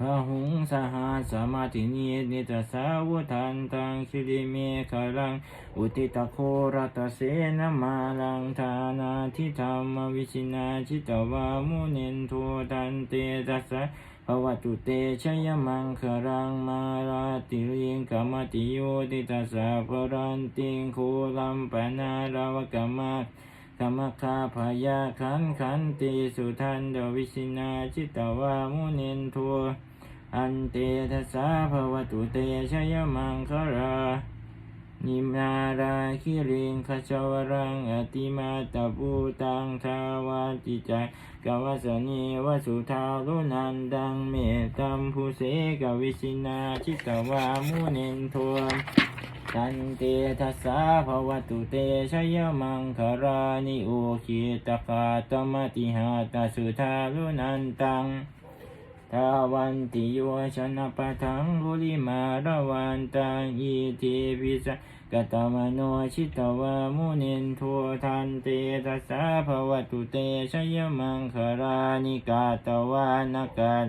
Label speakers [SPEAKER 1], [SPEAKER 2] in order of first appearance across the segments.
[SPEAKER 1] พระหุงสหาสมาธินีนิตสาวุทันตังคิริเมฆลัง อุติตโครัตเสนมาลังทานาทิธรรมวิชินาชิตวามุนินโทตันเตตัสสะภวตุเตชยมังครังมาราติริงกามติโยติตัสสะปรันติงโคลัมปนาราวกามะกามคาพยาขันขันติสุทันเดวิชินาชิตวามุนินโทอันเตทัสสะภวตุเตชยมังครานิมาราคิริงขจวรังอติมาตาปูตังทาวาติจักกวาสนีวสุทาลุนันดังเมตัมภูเสกวิชินาชิตวามุนินทวน ตันเตทัสสะภวตุเตชยมังคารานิโอคิตคาตมติหาตสุทาลุนันตังทาวันติโยชนะปะทังกุลิมาระวันตังอิทิปิสกตมโนชิตวามุนินโททันเตทัสสะภวตุเตชยมังคารานิกาตวานกัต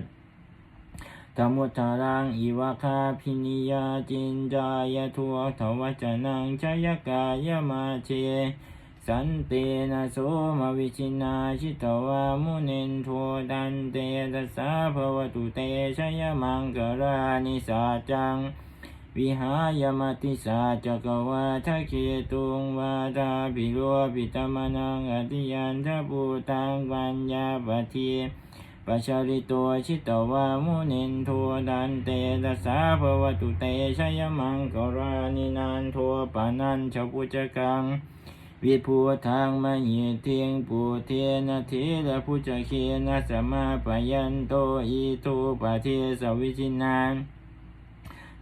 [SPEAKER 1] ธรรมุทารังอิวะคาพินิยาจินจายทัวทวจนังชยกายมาเชสันเตนะโสมวิชินาชิตวามุนินโทดันเตตัสสะภวตุเตชยมังกรานิสาจัง วิหายมติสาจกวาทะเคตุงวาทาปิโรปิตมนังอติยันทภูตังปัญญาปที ปัชาริโตชิตวามุนินโทดันเตตัสสะภวตุเตชยมังกรานินันโทปานันชปุจกังวิภูทางมหิเทียงปูเทนะเทระพุจเคนะสมมาปยันโตอีทุปะเทสวิชินาน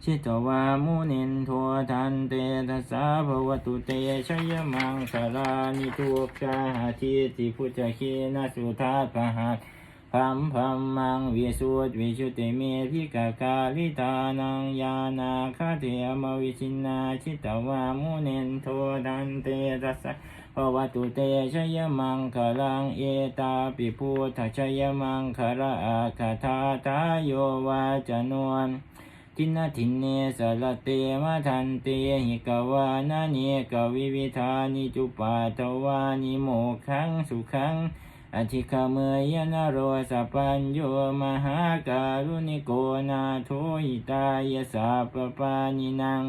[SPEAKER 1] ชิตวามุนินโททันเตทัสสะภวตุเตชยมังคารานิทุกขหาทิติพุจเคนะสุทัสพหัส พัมพัมมังวิสุทธิวิชุติเมพิกากาลิตานังยานาคาเทมวิชินาชิตวามุเนนโทดันเตรัสสะภวตุเตชยมังคลังเอตาปิพุทธชยมังคระอาคาทาทาโยวาจนวนทินาทินเนสรเตมะทันเตหิกวานาเนกวิวิธานิจุปาทวานิโมขังสุขัง อธิคเมยนโรสปัญโยมหาการุณิโกนาโทหิตายสัพปานินัง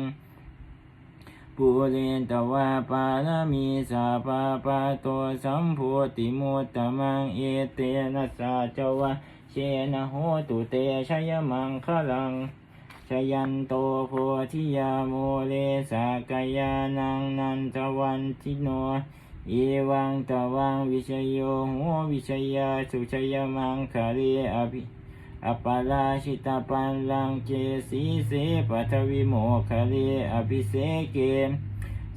[SPEAKER 1] ปุเรนตวาปาลมีสาปาปาโตสัมโพติมุตตมังเอเตนะสาจวะเชนะโหตุเตชยมังคลังชยันโตโพธิยาโมเลสากายานังนันทวันทิโน เอวังตวังวิชโยโหวิชยาสุชยมังคาเรอภิอปาราชิตาปันลังเจสีเสปัทวิโมคาเรอภิเสเก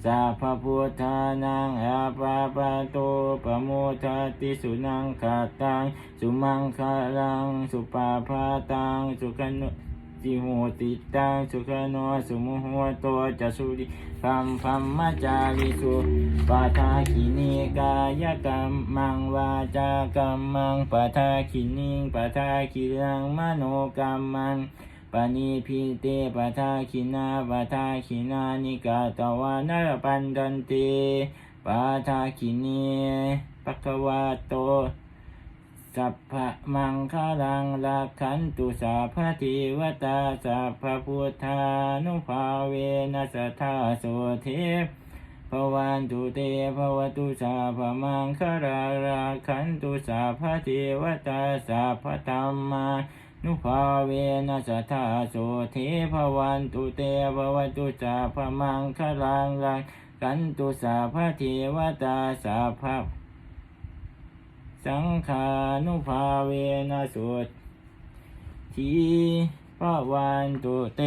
[SPEAKER 1] สัพพุทธานังอาปาปาโตปโมทติสุนังคาตัง สุมังคาลัง สุปาพาตัง สุขนุ ติโหติตังสุขโนสุมุโหโตจัสสุริพัมพัมมจาริสุปาทาคินีกายกรรมมังวาจากรรมังปาทาคินิงปาทาคิรังมโนกรรมังปานิพิเตปาทาคินาปาทาคินานิกาตวานรปันดันเตปาทาคินีปักวาโต สัพพะมังคลังลักขันตุสาพเทิวตาสัพพพุทธานุภาเวนัสธาโสเทภวันตุเตภวตุสาพมังคราราขันตุสาพเทิวตาสัพพธรรมานุภาเวนัสธาโสเทภวันตุเตภวตุสาพมังคลังลักขันตุสาพเทิวตาสัพพ สังขานุภาเวนะสุทธีพระวันตุเต